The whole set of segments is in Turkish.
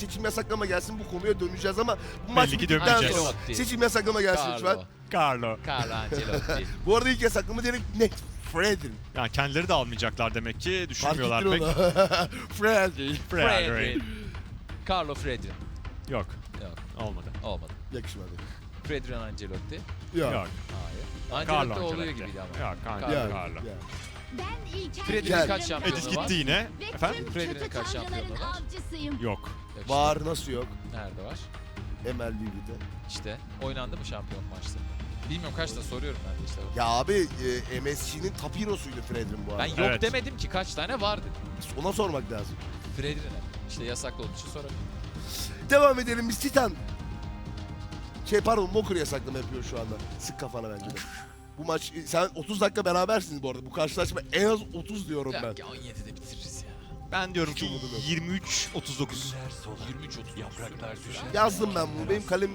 seçim yasaklama gelsin bu konuya döneceğiz ama bu maç Belli ki bittikten dönmeyeceğiz. sonra Ancelotti. seçim yasaklama gelsin lütfen. Carlo. Carlo. Carlo Ancelotti. Bu arada ilk yasaklama direkt net Fred'in. Yani kendileri de almayacaklar demek ki. Düşünmüyorlar pek. Fred'in. Fredrin. Carlo Fredrin. Yok. Yok olmadı. olmadı. Yakışmadı. Fredrin Ancelotti. Yok. Yok. Hayır. Carlo Ancelotti oluyor Ancelotti. gibiydi ama. Yok, Carlo. Carlo. Ya, Carlo. ya. Gel. kaç şampiyonu Edis var? gitti yine. Efendim? kötü kaç şampiyonu var? Yok. Yok işte. Var nasıl yok? Nerede var? MLB'de. İşte oynandı mı şampiyon maçta? Bilmiyorum kaçta soruyorum ben de işte. Ya abi e, MSG'nin top hero'suydu Fred'in bu arada. Ben yok Evet. demedim ki kaç tane var dedim. Ona sormak lazım. Fredrin'e. İşte yasaklı olduğu için sorabilirim. Devam edelim biz Titan. Şey pardon Mokur yasaklama yapıyor şu anda. Sık kafana bence de. Bu maç sen 30 dakika berabersiniz bu arada. Bu karşılaşma en az 30 diyorum ben. Ya, ya 17'de bitiririz ya. Ben diyorum ki umudum yok. 23 39. 23 30 yapraklar düşer. Yazdım ben bunu. Benim kalem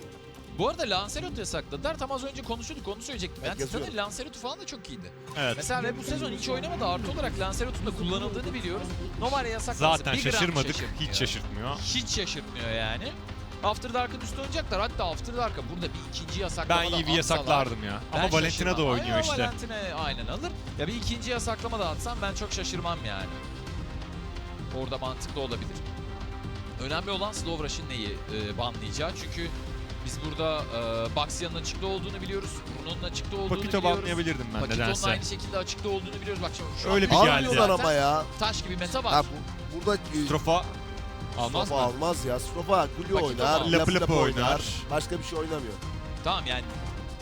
Bu arada Lancelot'u yasakladılar. Tam az önce konuşuyorduk onu söyleyecektim. Yani yazıyorum. Titan'ın Lancelot'u falan da çok iyiydi. Evet. Mesela ve bu sezon hiç oynamadı. Artı olarak Lancelot'un da kullanıldığını biliyoruz. Normalde yasaklansa Zaten bir gram şaşırmadık. Hiç şaşırtmıyor. Hiç şaşırtmıyor yani. After Dark'ın üstü oynayacaklar. Hatta After Dark'a burada bir ikinci yasaklama Ben da iyi bir yasaklardım ya. ben Ama Valentina şaşırmam. da oynuyor Aynen, işte. Valentina aynen alır. Ya bir ikinci yasaklama da atsam ben çok şaşırmam yani. Orada mantıklı olabilir. Önemli olan Slow Rush'ın neyi e, banlayacağı. Çünkü biz burada e, Baxia'nın açıkta olduğunu biliyoruz. Bruno'nun açıkta olduğunu Pakito biliyoruz. banlayabilirdim ben Pakito'nun nedense. aynı şekilde açıkta olduğunu biliyoruz. Bak şimdi şu Öyle an bir geldi. almıyorlar ama ya. Taş gibi meta var. Ha, bu, burada e, Strofa almaz Strofa mı? almaz ya. Strofa Gulli Pakito oynar? Lap Lapı Lap lapı oynar. oynar. Başka bir şey oynamıyor. Tamam yani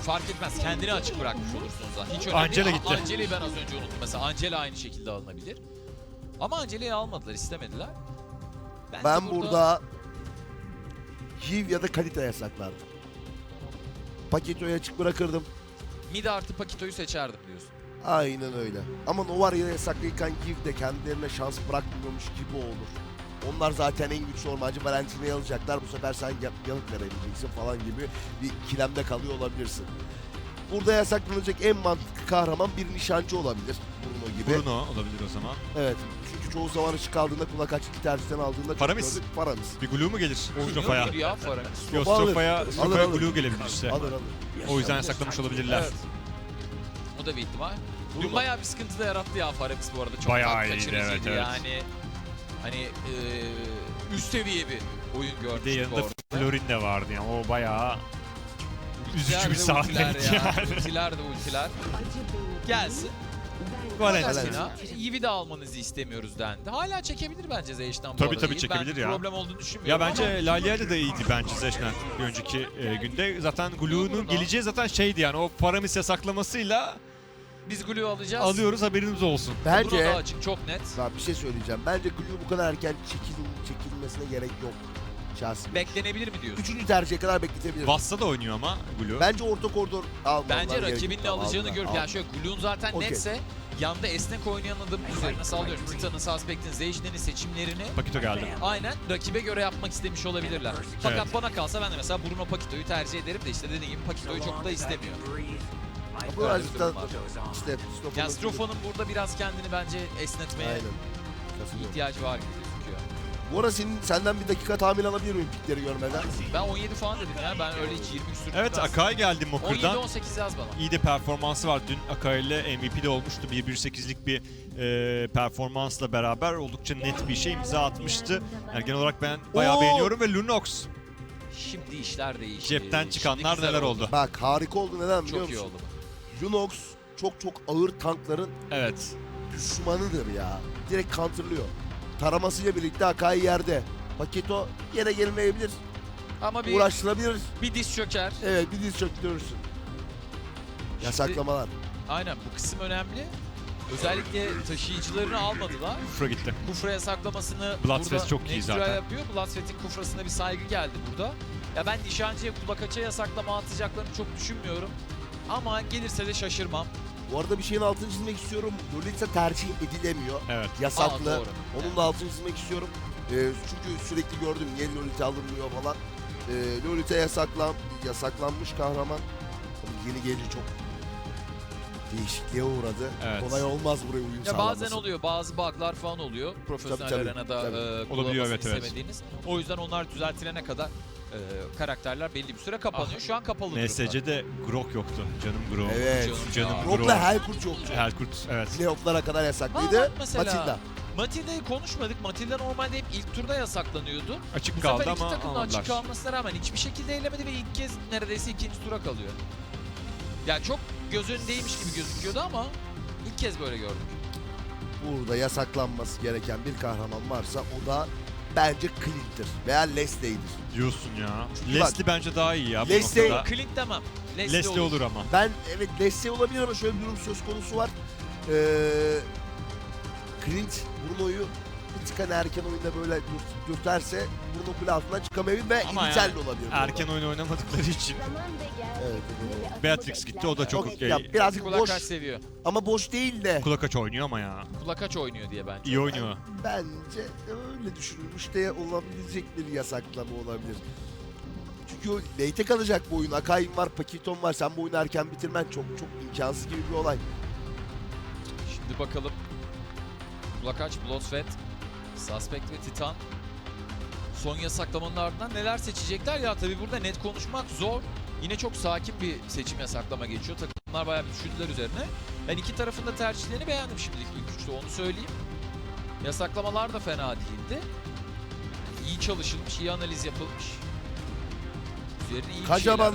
fark etmez. Kendini açık bırakmış olursunuz zaten. Hiç önemli Angela değil. gitti. Angela'yı ben az önce unuttum. Mesela Angela aynı şekilde alınabilir. Ama Angela'yı almadılar, istemediler. Bence Ben burada Hiv ya da Kalita yasaklardım. Paketo'yu açık bırakırdım. mid artı Pakito'yu seçerdim diyorsun. Aynen öyle. Ama Novarya'da yasaklıyken Giv de kendilerine şans bırakmıyormuş gibi olur. Onlar zaten en güçlü ormancı Valentina'yı alacaklar. Bu sefer sen ya- yanıt verebileceksin falan gibi bir ikilemde kalıyor olabilirsin. Burada yasaklanacak en mantıklı kahraman bir nişancı olabilir. Bruno gibi. Bruno olabilir o zaman. Evet. Çünkü çoğu zaman ışık aldığında kulak açık tercihten aldığında çok Paramis. gördük. Paramis. Bir glue mu gelir Strofa'ya? Oynuyor ya Faramis. Yok Strofa alır. Strofa'ya Alır, Strofa'ya alır. glue gelebilir işte. Alır alır. O yüzden yasaklamış olabilirler. Evet. O da bir ihtimal. Dün bayağı bir sıkıntı da yarattı ya Faramis bu arada. Çok Bayağı daha iyiydi, kaçırıcıydı evet, evet. yani. Hani eee üst seviye bir oyun Bir de görmüştük yanında orada. Florin de vardı yani o bayağı üzücü bir sahneydi ya. yani. Ultiler de ultiler. Gelsin. Valentina. Eevee de almanızı istemiyoruz dendi. Hala çekebilir bence Zeyş'ten bu Tabii, arada. tabii çekebilir ben ya. problem olduğunu Ya düşünmüyorum bence Lalia'da da iyiydi bence Zeşnen bir önceki e, günde. Zaten Glue'nun geleceği zaten şeydi yani o Paramis yasaklamasıyla ama biz Glue alacağız. alıyoruz haberiniz olsun. Bruno da Bence açık çok net. Lan bir şey söyleyeceğim. Bence Glue bu kadar erken çekil, çekilmesine gerek yok. Şahsi. Beklenebilir mi diyorsun? Üçüncü tercihe kadar bekletebilir. Vassa da oynuyor ama Glue. Bence orta koridor almalılar. Bence yok. alacağını görüp yani şöyle Glue'un zaten Okey. netse yanda esnek oynayan adamın üzerine sallıyorum. Titan'ın, Suspect'in, Zeyş'lerin seçimlerini Pakito geldi. aynen rakibe göre yapmak istemiş olabilirler. Fakat bana kalsa ben de mesela Bruno Pakito'yu tercih ederim de işte dediğim gibi Pakito'yu çok da istemiyor. Bu birazcık da işte Stofa'nın- Yani Strofa'nın burada biraz kendini bence esnetmeye Aynen. Katılıyorum. ihtiyacı var gibi gözüküyor. Bu arada senin, senden bir dakika tahmin alabilir miyim pikleri görmeden? Ben 17 falan dedim ya. Ben öyle hiç 20 küsür Evet. Akai geldi Mokur'dan. 17-18 yaz bana. İyi de performansı var. Dün Akai ile MVP de olmuştu. 1-1-8'lik bir e, performansla beraber oldukça net bir şey imza atmıştı. Yani genel olarak ben bayağı Oo! beğeniyorum ve Lunox Şimdi işler değişti. cepten Şimdi çıkanlar güzel neler oldu. Bak harika oldu neden biliyor Çok iyi musun? oldu. Lunox çok çok ağır tankların Evet. düşmanıdır ya. Direkt counterlıyor. Taramasıyla birlikte Akai yerde. Paketo yere gelmeyebilir. Ama bir, Uğraştırabilir. bir diz çöker. Evet bir diz çöktürürsün. Yasaklamalar. Aynen bu kısım önemli. Özellikle taşıyıcılarını almadılar. Kufra gitti. Kufra yasaklamasını Bloodfest çok iyi zaten. yapıyor. Bloodfest'in kufrasına bir saygı geldi burada. Ya ben nişancıya kulak açığa yasaklama atacaklarını çok düşünmüyorum. Ama gelirse de şaşırmam. Bu arada bir şeyin altını çizmek istiyorum. Lolita tercih edilemiyor. Evet. Yasaklı. Aa, doğru. Onun da altını çizmek istiyorum. Ee, çünkü sürekli gördüm niye Lolita alınmıyor falan. Ee, Lolita yasaklan, yasaklanmış kahraman. Tabii yeni gelince çok değişikliğe uğradı. Evet. Kolay olmaz buraya uyum Ya sağlaması. bazen oluyor bazı bug'lar falan oluyor profesyonel Tabii, tabii, arenada tabii. e, Olabiliyor, evet, evet. istemediğiniz. O yüzden onlar düzeltilene kadar e, karakterler belli bir süre kapanıyor. Ah, Şu an kapalı durumda. NSC'de Grok yoktu. Canım Grok. Evet. Canım Canım ya. Grok. Rock'la Helkurt yoktu. Helkurt evet. Playoff'lara kadar Aa, yasaklıydı. mesela. Matilda. Matilda'yı konuşmadık. Matilda normalde hep ilk turda yasaklanıyordu. Açık Bu kaldı sefer iki ama takım da alamadılar. açık kalmasına rağmen hiçbir şekilde eylemedi ve ilk kez neredeyse ikinci tura kalıyor. Yani çok göz önündeymiş gibi gözüküyordu ama ilk kez böyle gördük. Burada yasaklanması gereken bir kahraman varsa o da bence Clint'tir veya Leslie'dir. Diyorsun ya. Leslie bence daha iyi ya bu Leslie- noktada. Clint demem. Leslie, Leslie olur ama. Ben evet Leslie olabilir ama şöyle bir durum söz konusu var. Ee, Clint Bruno'yu bir tık hani erken oyunda böyle dür- dürterse Bruno kule altından çıkamayabilir ve Ama yani de olabilir. Erken oyun oynamadıkları için. Evet, Beatrix gitti o da çok okey. ya birazcık Kulak boş seviyor. ama boş değil de Kulak aç oynuyor ama ya. Kulak kaç oynuyor diye bence. İyi oynuyor. bence öyle düşünülmüş de olabilecek bir yasaklama olabilir. Çünkü o late'e kalacak bu oyun. Akai'm var, Pakiton var. Sen bu oyunu erken bitirmen çok çok imkansız gibi bir olay. Şimdi bakalım. Kulakaç, Bloodfett, Suspect ve Titan. Son yasaklamanın ardından neler seçecekler ya tabii burada net konuşmak zor. Yine çok sakin bir seçim yasaklama geçiyor. Takımlar bayağı bir düşündüler üzerine. Ben iki tarafın da tercihlerini beğendim şimdilik ilk üçte onu söyleyeyim. Yasaklamalar da fena değildi. İyi çalışılmış, iyi analiz yapılmış. Üzerine iyi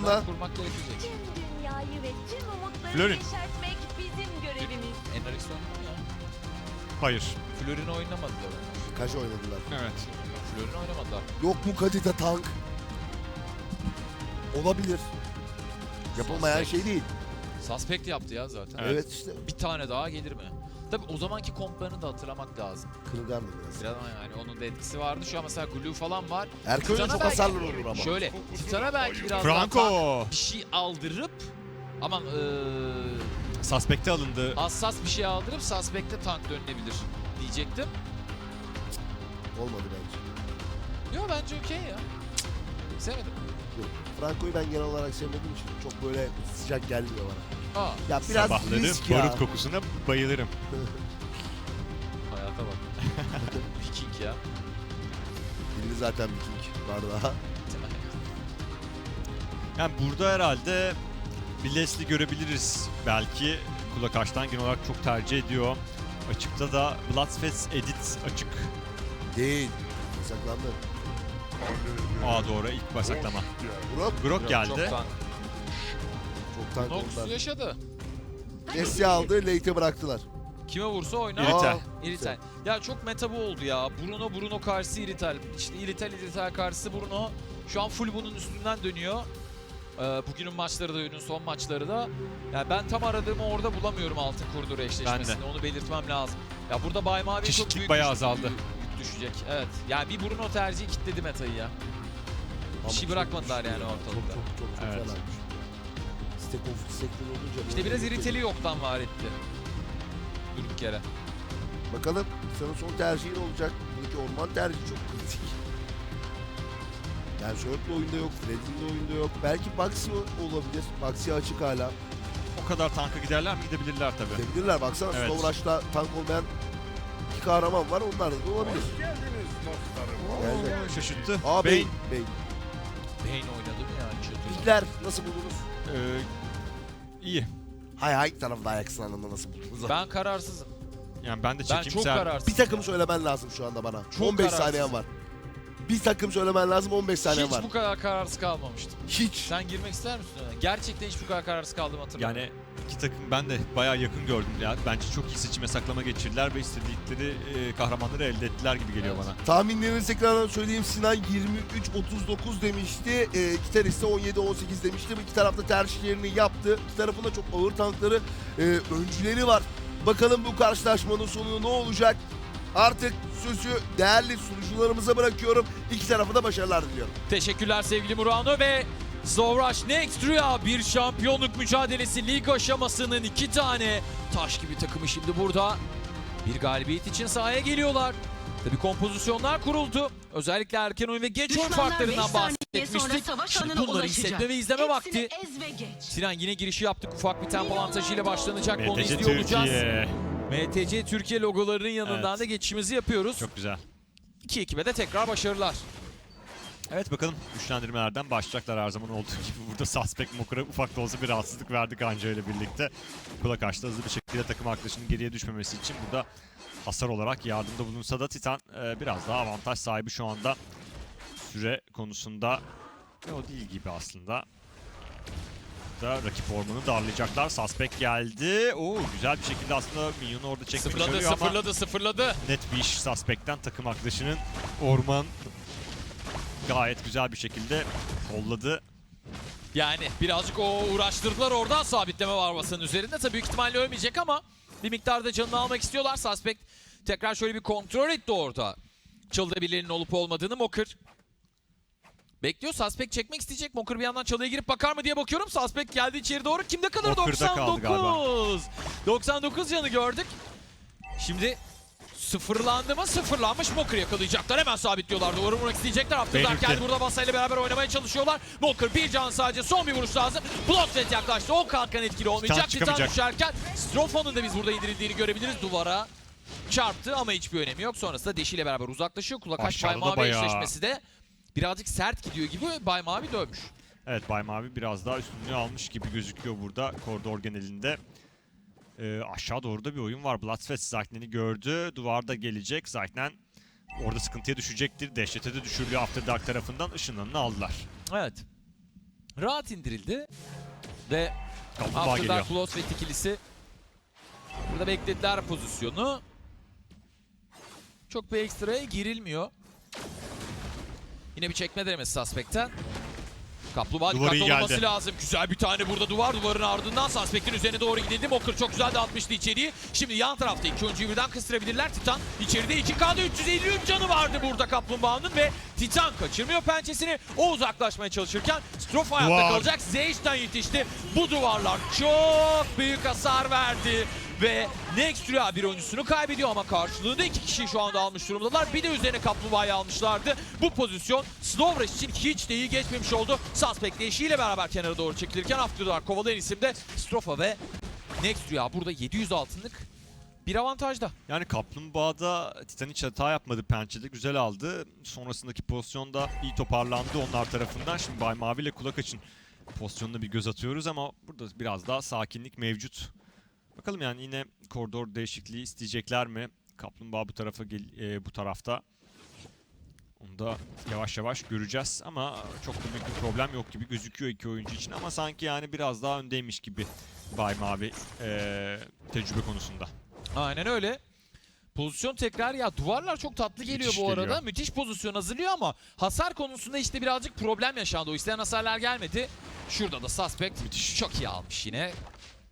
da. kurmak gerekecek. Tüm dünyayı ve tüm umutları Florin. yeşertmek bizim görevimiz. Mı ya? Hayır. Florin oynamadılar. Kaç oynadılar. Evet. Florin oynamadılar. Yok mu Kadita tank? Olabilir. Yapılmayan Suspect. şey değil. Suspect yaptı ya zaten. Evet. Evet, işte Bir tane daha gelir mi? Tabi o zamanki komplarını da hatırlamak lazım. kırılgan da biraz. Biraz ama yani onun da etkisi vardı. Şu an mesela Glue falan var. Erken Titan'a çok belki- hasarlı olur ama. Şöyle Titan'a belki biraz daha tank Franco. bir şey aldırıp aman eee Suspect'e alındı. hassas bir şey aldırıp Suspect'te tank dönülebilir diyecektim. Olmadı bence. Yo bence okey ya. Sevmedim. Yok. Franco'yu ben genel olarak sevmediğim için çok böyle sıcak gelmiyor bana. Aa Ya biraz Sabahları risk ya. barut kokusuna bayılırım. hayata bak. Viking ya. Biri zaten Viking var daha. Yani burada herhalde bir Leslie görebiliriz belki. Kulak açtan genel olarak çok tercih ediyor. Açıkta da Bloodfest Edit açık. Değil. Yasaklandı. Aa doğru ilk basaklama. Brock Grok Çok geldi. tank. çok tank Nox yaşadı. Messi aldı, late'e bıraktılar. Kime vursa oynar. İritel. Aa, İritel. Ya çok meta bu oldu ya. Bruno Bruno karşısı İritel. İşte İritel İritel karşısı Bruno. Şu an full bunun üstünden dönüyor. Ee, bugünün maçları da oyunun son maçları da. Yani ben tam aradığımı orada bulamıyorum altın koridor eşleşmesini. Onu belirtmem lazım. Ya burada Bay Mavi'ye çok büyük bayağı yük- azaldı. yük düşecek. Evet. Yani bir Bruno tercihi kitledi metayı ya. Ama şey bırakmadılar yani ya. ortalıkta. Çok çok çok çok Evet. fenaymış. Stack of olunca... İşte biraz İritel'i yoktan var etti. Durduk yere. Bakalım senin son tercihin olacak. Buradaki orman tercihi çok kritik. Yani Sörp'le oyunda yok, Fred'in de oyunda yok. Belki Baxi olabilir. Baxi açık hala. O kadar tanka giderler mi? Gidebilirler tabii. Gidebilirler baksana. Evet. Slow Rush'ta tank olmayan iki kahraman var. Onlar da olabilir. Geldi. Oo, şaşırttı. Aa Bane. Bane. Bane. Oynadı mı ya? Ligler nasıl buldunuz? Ee, iyi. Hay hay tarafında ayak sınavında nasıl buldunuz? Ben kararsızım. Yani ben de Ben çekeyim çok kararsızım. Bir takım söylemen lazım şu anda bana. Çok 15 kararsız. saniyen var. Bir takım söylemen lazım 15 saniyen Hiç var. bu kadar kararsız kalmamıştım. Hiç. Sen girmek ister misin? ona? Gerçekten hiç bu kadar kararsız kaldığımı hatırlamıyorum. Yani iki takım ben de bayağı yakın gördüm. Ya bence çok iyi seçim yasaklama geçirdiler ve istedikleri e, kahramanları elde ettiler gibi geliyor Evet. bana. Tahminlerinizi tekrardan söyleyeyim. Sinan 23-39 demişti. E, Gitarist de 17-18 demişti. Bu iki tarafta tercihlerini yaptı. İki tarafın da çok ağır tankları, e, öncüleri var. Bakalım bu karşılaşmanın sonu ne olacak? Artık sözü değerli sunucularımıza bırakıyorum. İki tarafa da başarılar diliyorum. Teşekkürler sevgili Murano ve Zovraş Next Rüya bir şampiyonluk mücadelesi lig aşamasının iki tane taş gibi takımı şimdi burada. Bir galibiyet için sahaya geliyorlar. Tabii kompozisyonlar kuruldu. Özellikle erken oyun ve geç oyun Düşmanlar farklarından beş saniye sonra bahsetmiştik. savaş Şimdi alanına bunları ulaşacak. hissetme ve izleme Hepsini vakti. ez ve geç. Sinan yine girişi yaptık. Ufak bir tempo avantajıyla başlanacak. Onu MTC izliyor olacağız. Türkiye. MTC Türkiye logolarının yanından Evet. da geçişimizi yapıyoruz. Çok güzel. İki ekibe de tekrar başarılar. Evet bakalım güçlendirmelerden başlayacaklar her zaman olduğu gibi. Burada Suspect Moker'a ufak da olsa bir rahatsızlık verdik Anca ile birlikte. Kulak açtı hızlı bir şekilde takım arkadaşının geriye düşmemesi için burada hasar olarak yardımda bulunsa da Titan e, biraz daha avantaj sahibi şu anda. Süre konusunda ve o değil gibi aslında. Da rakip ormanı darlayacaklar. Suspect geldi. Oo güzel bir şekilde aslında Minyon'u orada çekmek Sıfırladı, başarıyor ama sıfırladı, sıfırladı. net bir iş Suspect'ten takım arkadaşının orman gayet güzel bir şekilde kolladı. Yani birazcık o uğraştırdılar oradan sabitleme var masanın üzerinde. Tabii büyük ihtimalle ölmeyecek ama bir miktarda canını almak istiyorlar. Suspect tekrar şöyle bir kontrol etti orada. Çalıda birilerinin olup olmadığını Mocker. Bekliyor. Suspect çekmek isteyecek. Mocker bir yandan çalıya girip bakar mı diye bakıyorum. Suspect geldi içeri doğru. Kimde? Mocker'da kaldı 99. 99 canı gördük. Şimdi sıfırlandı mı? Sıfırlanmış. Mocker yakalayacaklar. Hemen sabitliyorlar. Duvarı vurmak isteyecekler. Belirtti. geldi burada masayla beraber oynamaya çalışıyorlar. Mocker bir can sadece. Son bir vuruş lazım. Bloodset yaklaştı. O kalkan etkili olmayacak. Titan çıkamayacak. düşerken Strofa'nın da biz burada indirildiğini görebiliriz. Duvara çarptı ama hiçbir önemi yok. Sonrasında deşiyle beraber uzaklaşıyor. Kulak aç Bay Mavi eşleşmesi de birazcık sert gidiyor gibi Bay Mavi dövmüş. Evet Bay Mavi biraz daha üstünlüğü almış gibi gözüküyor burada koridor genelinde. Ee, aşağı doğru da bir oyun var. Bloodfest Zagnen'i gördü. Duvarda gelecek. Zagnen orada sıkıntıya düşecektir. Dehşete de düşürülüyor After Dark tarafından. ışınlarını aldılar. Evet. Rahat indirildi. Ve Kaplumbağa After. Dark Plus ve ikilisi burada beklediler pozisyonu. Çok bir ekstraya girilmiyor. Yine bir çekme denemesi Suspect'ten. Kaplumbağa dikkatli olması geldi. lazım. Güzel bir tane burada duvar. Duvarın ardından Suspect'in üzerine doğru gidildi. Mocker çok güzel dağıtmıştı içeriği. Şimdi yan tarafta iki oyuncuyu birden kıstırabilirler. Titan içeride 2K'da 353 canı vardı burada Kaplumbağa'nın ve Titan kaçırmıyor pençesini. O uzaklaşmaya çalışırken Strof hayatta Duvar. kalacak. Zeyş'ten yetişti. Bu duvarlar çok büyük hasar verdi. Ve Nextria bir oyuncusunu kaybediyor ama karşılığında iki kişiyi şu anda almış durumdalar. Bir de üzerine Kaplumbağa'yı almışlardı. Bu pozisyon Slowrush için hiç de iyi geçmemiş oldu. Suspect eşiyle beraber kenara doğru çekilirken Afterdark kovalayan isim de Strofa ve Nextria burada 700 altınlık bir avantajda. Yani Kaplumbağa'da Titan hiç hata yapmadı pençede. Güzel aldı. Sonrasındaki pozisyonda iyi toparlandı onlar tarafından. Şimdi Bay Mavi ile Kulak açın pozisyonuna bir göz atıyoruz ama burada biraz daha sakinlik mevcut. Bakalım yani yine koridor değişikliği isteyecekler mi? Kaplumbağa bu tarafa gel- e, bu tarafta. Onu da yavaş yavaş göreceğiz ama çok da büyük bir problem yok gibi gözüküyor iki oyuncu için ama sanki yani biraz daha öndeymiş gibi Bay Mavi e, tecrübe konusunda. Aynen öyle. Pozisyon tekrar ya duvarlar çok tatlı geliyor Müthiş bu arada. geliyor. Müthiş pozisyon hazırlıyor ama hasar konusunda işte birazcık problem yaşandı. O istenen hasarlar gelmedi. Şurada da Suspect Müthiş. çok iyi almış yine.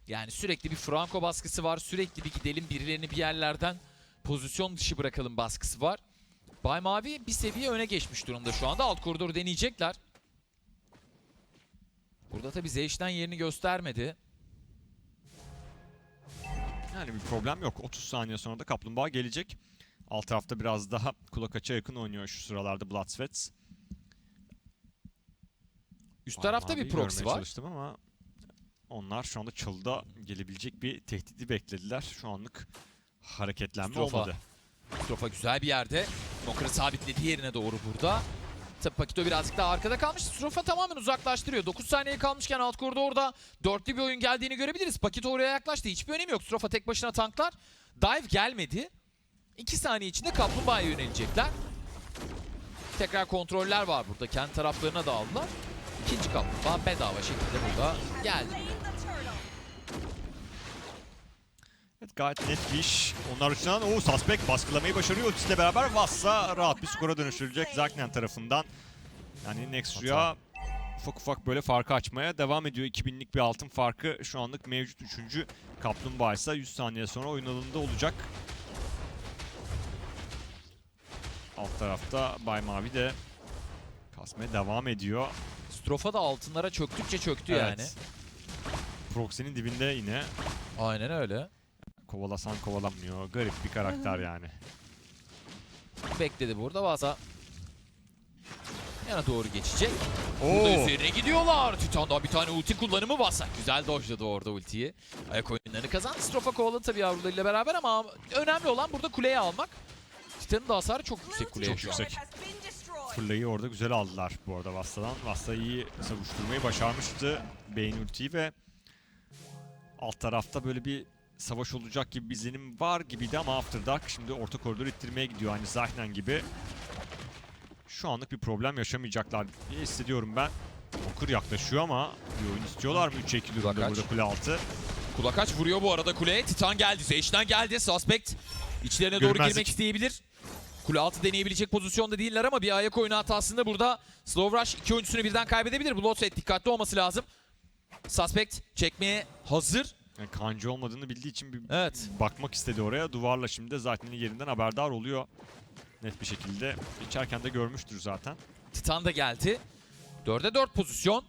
Yani sürekli bir Franco baskısı var. Sürekli bir gidelim birilerini bir yerlerden pozisyon dışı bırakalım baskısı var. Bay Mavi bir seviye öne geçmiş durumda şu anda. Alt koridoru deneyecekler. Burada tabii Zeyş'ten yerini göstermedi. Yani bir problem yok. 30 saniye sonra da Kaplumbağa gelecek. Alt tarafta biraz daha kulak açığa yakın oynuyor şu sıralarda Bloodsweat. Üst tarafta bir proxy var. çalıştım ama onlar şu anda çalıda gelebilecek bir tehdidi beklediler. Şu anlık hareketlenme olmadı. Strofa güzel bir yerde. Nokra'ı sabitledi yerine doğru burada. Tabii Pakito birazcık daha arkada kalmış. Strofa tamamen uzaklaştırıyor. 9 saniye kalmışken alt koridorda dörtlü bir oyun geldiğini görebiliriz. Pakito oraya yaklaştı. Hiçbir önemi yok. Strofa tek başına tanklar. Dive gelmedi. 2 saniye içinde Kaplumbağa'ya yönelecekler. Tekrar kontroller var burada. Kendi taraflarına da aldılar. İkinci Kaplumbağa bedava şekilde burada geldi. Evet gayet net bir iş. Onlar uçtan o Suspect baskılamayı başarıyor. Ultisiyle beraber Vassa rahat bir skora dönüştürülecek Zaknen tarafından. Yani Nextria ufak ufak böyle farkı açmaya devam ediyor. 2000'lik bir altın farkı şu anlık mevcut. Üçüncü Kaplumbağa ise 100 saniye sonra oyun alanında olacak. Alt tarafta Bay Mavi de kasmaya devam ediyor. Strofa da altınlara çöktükçe çöktü Evet. yani. Proxy'nin dibinde yine Aynen öyle. Kovalasan kovalanmıyor. Garip bir karakter yani. Bekledi burada. Vasa yana doğru geçecek. Burada Oo. üzerine gidiyorlar. Titan'dan bir tane ulti kullanımı Vasa. Güzel dojladı orada ultiyi. Ayak oyunlarını kazandı. Strofa kovaladı tabii yavrularıyla beraber ama önemli olan burada kuleyi almak. Titan'ın da hasarı çok yüksek kuleye Çok yüksek. Fırlayı orada güzel aldılar bu arada Vasta'dan. Vasta iyi savuşturmayı başarmıştı Bane ultiyi ve alt tarafta böyle bir savaş olacak gibi bir izlenim var gibiydi ama After Dark şimdi orta koridoru ittirmeye gidiyor aynı Zahnen gibi. Şu anlık bir problem yaşamayacaklar diye hissediyorum ben. Okur yaklaşıyor ama bir oyun istiyorlar mı? 3'e 2 durumda Kulak aç. burada kule altı. Kulak aç vuruyor bu arada kuleye. Titan geldi. Zeş'ten geldi. Suspect içlerine doğru Görmezlik. girmek isteyebilir. Kule altı deneyebilecek pozisyonda değiller ama bir ayak oyunu hatasında burada Slow Rush iki oyuncusunu birden kaybedebilir. Bloodset dikkatli olması lazım. Suspect çekmeye hazır. Yani kancı olmadığını bildiği için bir Evet. bakmak istedi oraya. Duvarla şimdi zaten yerinden haberdar oluyor. Net bir şekilde. Geçerken de görmüştür zaten. Titan da geldi. 4'e 4 pozisyon.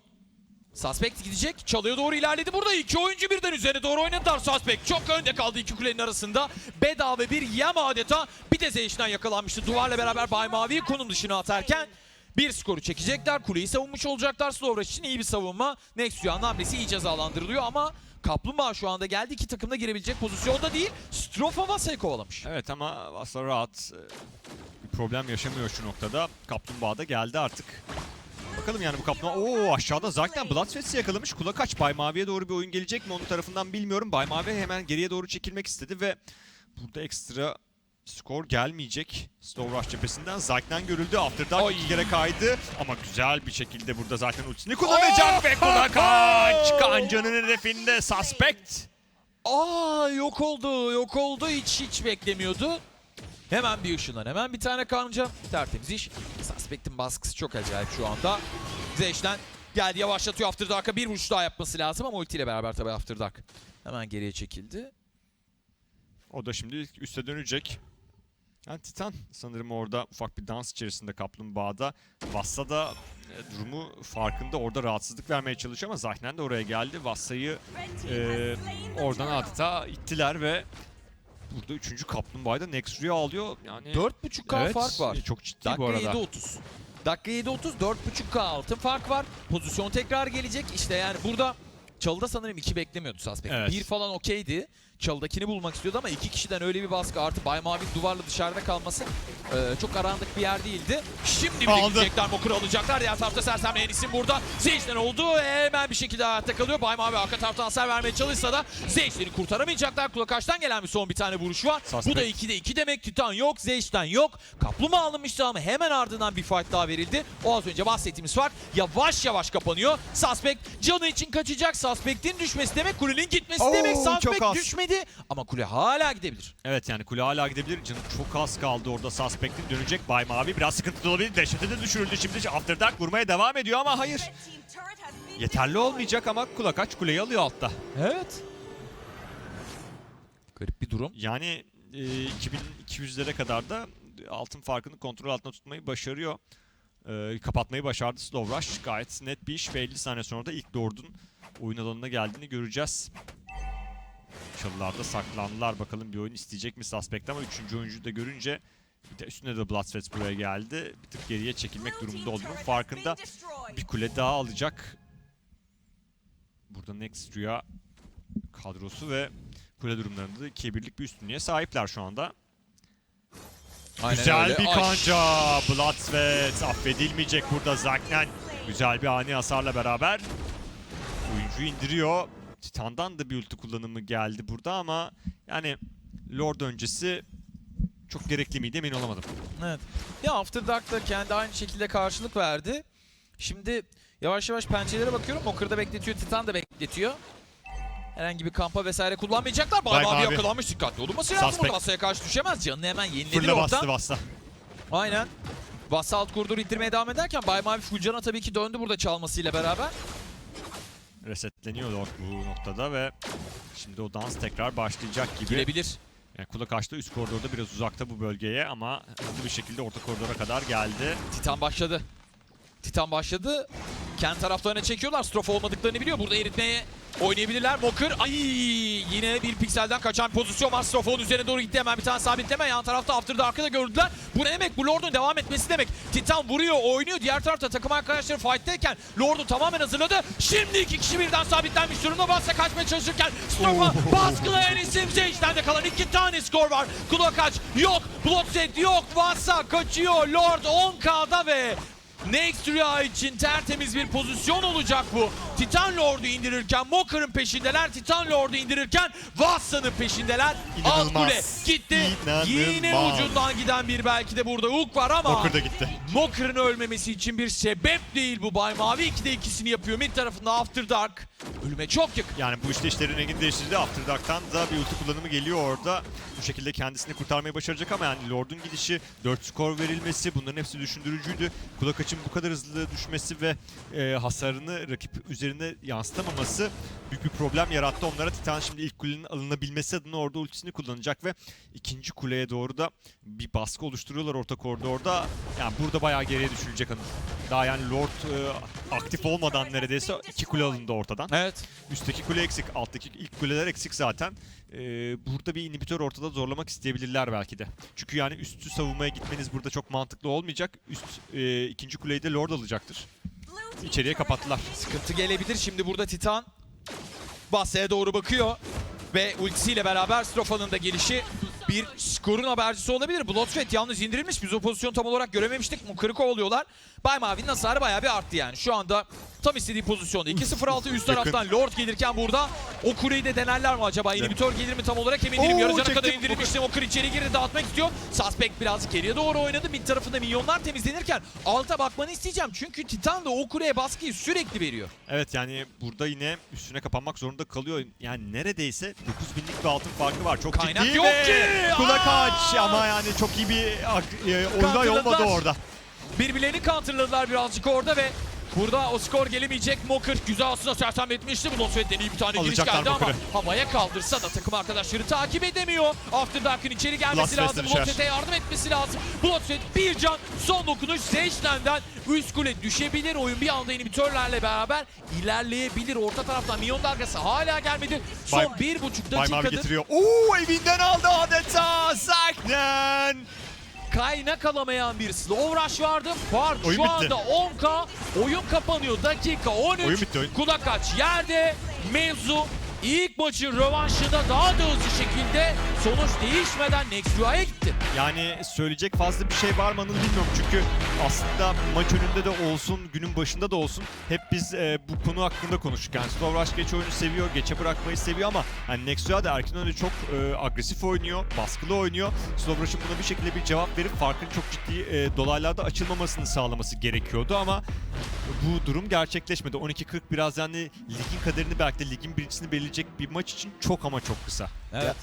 Suspect gidecek. Çalıya doğru ilerledi. Burada iki oyuncu birden üzerine doğru oynadılar. Suspect çok önde kaldı iki kulenin arasında. Bedava bir yem adeta. Bir de Zeyş'ten yakalanmıştı. Duvarla beraber Bay Mavi'yi konum dışına atarken bir skoru çekecekler. Kuleyi savunmuş olacaklar. Slow Rush için iyi bir savunma. Nexus'un hamlesi iyi cezalandırılıyor ama Kaplumbağa şu anda geldi. İki takım da girebilecek pozisyonda değil. Strofa Vasa'yı kovalamış. Evet ama Vasa rahat. e, Bir problem yaşamıyor şu noktada. Kaplumbağa da geldi artık. Bakalım yani bu kaplumbağa. Oo aşağıda zaten Bloodfest'i yakalamış. Kulak aç. Bay Mavi'ye doğru bir oyun gelecek mi onun tarafından bilmiyorum. Bay Mavi hemen geriye doğru çekilmek istedi ve burada ekstra skor gelmeyecek. Slow Rush cephesinden Zayk'tan görüldü. After Dark Ay. iki kere kaydı. Ama güzel bir şekilde burada zaten ultisini kullanacak ve kulak aç. Kanca'nın hedefinde Suspect. Aa yok oldu, yok oldu. Hiç hiç beklemiyordu. Hemen bir ışınlan, hemen bir tane kanca. Tertemiz iş. Suspect'in baskısı çok acayip şu anda. Zeş'ten geldi yavaşlatıyor After Dark'a. Bir vuruş daha yapması lazım ama ultiyle beraber tabii After Dark. Hemen geriye çekildi. O da şimdi üste dönecek. Yani Titan sanırım orada ufak bir dans içerisinde kaplumbağada. Vassa da e, durumu farkında orada rahatsızlık vermeye çalışıyor ama Zahnen de oraya geldi. Vassa'yı e, oradan adeta ittiler ve burada üçüncü kaplumbağayı da Nexru'ya alıyor. Yani 4.5k evet, fark var. e, Çok ciddi Dakika bu arada. 7.30. Dakika 7.30 4.5k altın fark var. Pozisyon tekrar gelecek. İşte yani burada Çalı'da sanırım 2 beklemiyordu Suspect. Evet. 1 falan okeydi. Çalı'dakini bulmak istiyordu ama iki kişiden öyle bir baskı artı Bay Mavi duvarla dışarıda kalması e, çok arandık bir yer değildi. Şimdi bile Aldı. gidecekler Mokur'u alacaklar. Diğer tarafta Sersem Enis'in burada. Zeyş'ten oldu. Hemen bir şekilde hayatta kalıyor. Bay Mavi arka taraftan hasar vermeye çalışsa da Zeyş'leri kurtaramayacaklar. Kulakaç'tan gelen bir son bir tane vuruş var. Bu Suspect. da 2'de 2 demek. Titan yok. Zeyş'ten yok. Kaplumbağa alınmıştı ama hemen ardından bir fight daha verildi. O az önce bahsettiğimiz fark yavaş yavaş kapanıyor. Suspect canı için kaçacak. Suspect'in düşmesi demek. Kulenin gitmesi Oo, demek. Suspect az. Düşmedi ama kule hala gidebilir. Evet yani kule hala gidebilir. Canı çok az kaldı orada Suspect'in dönecek. Bay Mavi biraz sıkıntılı olabilir. Dehşete de düşürüldü şimdi. After Dark vurmaya devam ediyor ama hayır. Yeterli olmayacak ama kulak aç kuleyi alıyor altta. Evet. Garip bir durum. Yani e, 2200'lere kadar da altın farkını kontrol altında tutmayı başarıyor. E, kapatmayı başardı Slow Rush. Gayet net bir iş ve 50 saniye sonra da ilk Lord'un oyun alanına geldiğini göreceğiz. Çalılarda saklandılar. Bakalım bir oyun isteyecek mi Suspect ama 3. oyuncuyu da görünce bir de üstüne de Bloodfest buraya geldi. Bir tık geriye çekilmek durumunda olduğunun farkında. Bir kule daha alacak. Burada Next Rüya kadrosu ve kule durumlarında da ikiye birlik bir üstünlüğe sahipler şu anda. Aynen Güzel öyle. bir kanca. Bloodsweat affedilmeyecek burada Zaknen. Güzel bir ani hasarla beraber oyuncuyu indiriyor. Titan'dan da bir ulti kullanımı geldi burada ama yani Lord öncesi çok gerekli miydi emin olamadım. Evet. Ya After Dark da kendi aynı şekilde karşılık verdi. Şimdi yavaş yavaş pençelere bakıyorum. Mokır'da bekletiyor, Titan da bekletiyor. Herhangi bir kampa vesaire kullanmayacaklar. Bay Mavi. yakalanmış. Dikkatli olunması lazım. Suspect. Burada Vasa'ya karşı düşemez. Canını hemen yeniledi Fırla oradan. bastı bastı. Aynen. Vassa alt koridoru ittirmeye devam ederken Bay Mavi Fulcan'a tabii ki döndü burada çalmasıyla beraber. Resetleniyor Lord bu noktada ve şimdi o dans tekrar başlayacak gibi. Girebilir. Yani kulak açtı üst koridorda biraz uzakta bu bölgeye ama hızlı bir şekilde orta koridora kadar geldi. Titan başladı. Titan başladı. Kendi taraflarına çekiyorlar. Strofe olmadıklarını biliyor. Burada eritmeye Oynayabilirler. Moker. Ay yine bir pikselden kaçan pozisyon var. Strofon üzerine doğru gitti. Hemen bir tane sabitleme. Yan tarafta After Dark'ı da gördüler. Bu ne demek? Bu Lord'un devam etmesi demek. Titan vuruyor, oynuyor. Diğer tarafta takım arkadaşları fight'teyken Lord'u tamamen hazırladı. Şimdi iki kişi birden sabitlenmiş durumda. Bassa kaçmaya çalışırken Strofa baskılayan isim de kalan iki tane skor var. Kulokaç yok. Bloodset yok. Vassa kaçıyor. Lord 10K'da ve Next Rüya için tertemiz bir pozisyon olacak bu. Titan Lord'u indirirken Moker'ın peşindeler. Titan Lord'u indirirken Vassa'nın peşindeler. Alt İnanılmaz. kule gitti. Yine İnanılmaz. ucundan giden bir belki de burada hook var ama Mocker da gitti. Moker'ın ölmemesi için bir sebep değil bu Bay Mavi. 2'de ikisini yapıyor. Mid tarafında After Dark. Ölüme çok yakın. Yani bu işte işlerin rengini değiştirdi. After Dark'tan da bir ulti kullanımı geliyor orada. Bu şekilde kendisini kurtarmayı başaracak ama yani Lord'un gidişi, 4 skor verilmesi bunların hepsi düşündürücüydü. Kulakaç'ın bu kadar hızlı düşmesi ve e, hasarını rakip üzerine yansıtamaması büyük bir problem yarattı onlara. Titan şimdi ilk kulenin alınabilmesi adına orada ultisini kullanacak ve ikinci kuleye doğru da bir baskı oluşturuyorlar orta koridorda. Yani burada bayağı geriye düşülecek hanım. Daha yani Lord e, aktif olmadan neredeyse iki kule alındı ortadan. Evet. Üstteki kule eksik, alttaki ilk kuleler eksik zaten. Ee, burada bir inhibitör ortada zorlamak isteyebilirler belki de. Çünkü yani üstü savunmaya gitmeniz burada çok mantıklı olmayacak. Üst e, ikinci kuleyi de Lord alacaktır. İçeriye kapattılar. Sıkıntı gelebilir. Şimdi burada Titan Bassa'ya doğru bakıyor. Ve ultisiyle beraber Strofa'nın da gelişi bir skorun habercisi olabilir. Bloodsweat yalnız indirilmiş. Biz o pozisyonu tam olarak görememiştik. Mukar'ı kovalıyorlar. Bay Mavi'nin hasarı bayağı bir arttı yani. Şu anda tam istediği pozisyonda. 2-0-6 üst taraftan Lord gelirken burada o kuleyi de denerler mi acaba? İnhibitör gelir mi tam olarak emin değilim. Yarı cana kadar indirilmişti. Mokır içeri girdi dağıtmak istiyor. Suspect birazcık geriye doğru oynadı. Mid tarafında minyonlar temizlenirken alta bakmanı isteyeceğim. Çünkü Titan da o kuleye baskıyı sürekli veriyor. Evet yani burada yine üstüne kapanmak zorunda kalıyor. Yani neredeyse 9000'lik bir altın farkı var. Çok Kaynak ciddi yok ve ki! Kulak aç ama yani çok iyi bir e, olay olmadı orada. Birbirlerini counterladılar birazcık orada ve burada o skor gelemeyecek. Moker güzel aslında sersemletmişti. Bu Nosfet'ten iyi bir tane giriş geldi ama havaya kaldırsa da takım arkadaşları takip edemiyor. After Dark'ın içeri gelmesi lazım. düşer. Bloodfest'e yardım etmesi lazım. Bloodfest bir can son dokunuş Sage'den üst kule düşebilir. Oyun bir anda inhibitörlerle beraber ilerleyebilir. Orta taraftan Minyon dalgası hala gelmedi. Son Bay- bir buçuk Bay dakikadır getiriyor. Oo evinden aldı adeta. Saknen. Kaynak alamayan bir slow rush vardı. Fark Oyun şu bitti. anda 10k. Oyun kapanıyor. Dakika 13. Oyun bitti, oyun. Kulak aç yerde. Mevzu ilk maçın rövanşında daha da hızlı şekilde sonuç değişmeden Next Dua'ya gitti. Yani söyleyecek fazla bir şey var mı bilmiyorum çünkü aslında maç önünde de olsun, günün başında da olsun hep biz e, bu konu hakkında konuştuk. Yani Rush geç oyunu seviyor, geçe bırakmayı seviyor ama hani Nexia da erken önce çok e, agresif oynuyor, baskılı oynuyor. Slow Rush'ın buna bir şekilde bir cevap verip farkın çok ciddi e, dolaylarda açılmamasını sağlaması gerekiyordu ama bu durum gerçekleşmedi. 12-40 biraz yani ligin kaderini belki de ligin birincisini belirleyecek bir maç için çok ama çok kısa. Evet.